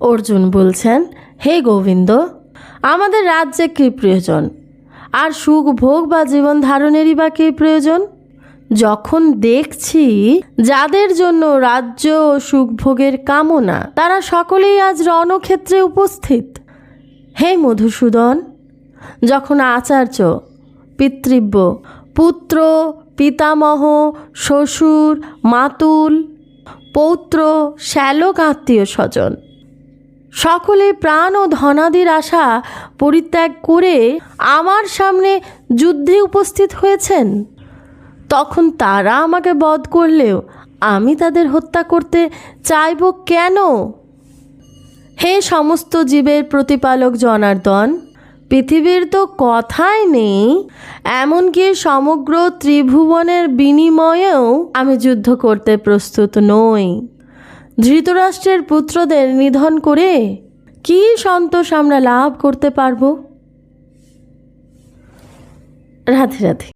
অর্জুন বলছেন, হে গোবিন্দ, আমাদের রাজ্যে কী প্রয়োজন? আর সুখ, ভোগ বা জীবন ধারণেরই বা কী প্রয়োজন? যখন দেখছি যাদের জন্য রাজ্য ও সুখভোগের কামনা, তারা সকলেই আজ রণক্ষেত্রে উপস্থিত। হে মধুসূদন, যখন আচার্য, পিতৃব্য, পুত্র, পিতামহ, শ্বশুর, মাতুল, পৌত্র, শ্যালক, আত্মীয় স্বজন সকলে প্রাণ ও ধনাদির আশা পরিত্যাগ করে আমার সামনে যুদ্ধে উপস্থিত হয়েছেন। তখন তারা আমাকে বধ করলেও আমি তাদের হত্যা করতে চাইব কেন? হে সমস্ত জীবের প্রতিপালক জনার্দন, পৃথিবীর তো কথাই নেই, এমনকি সমগ্র ত্রিভুবনের বিনিময়েও আমি যুদ্ধ করতে প্রস্তুত নই। ধৃতরাষ্ট্রের পুত্রদের নিধন করে কি সন্তোষ আমরা লাভ করতে পারব? রাধে রাধে।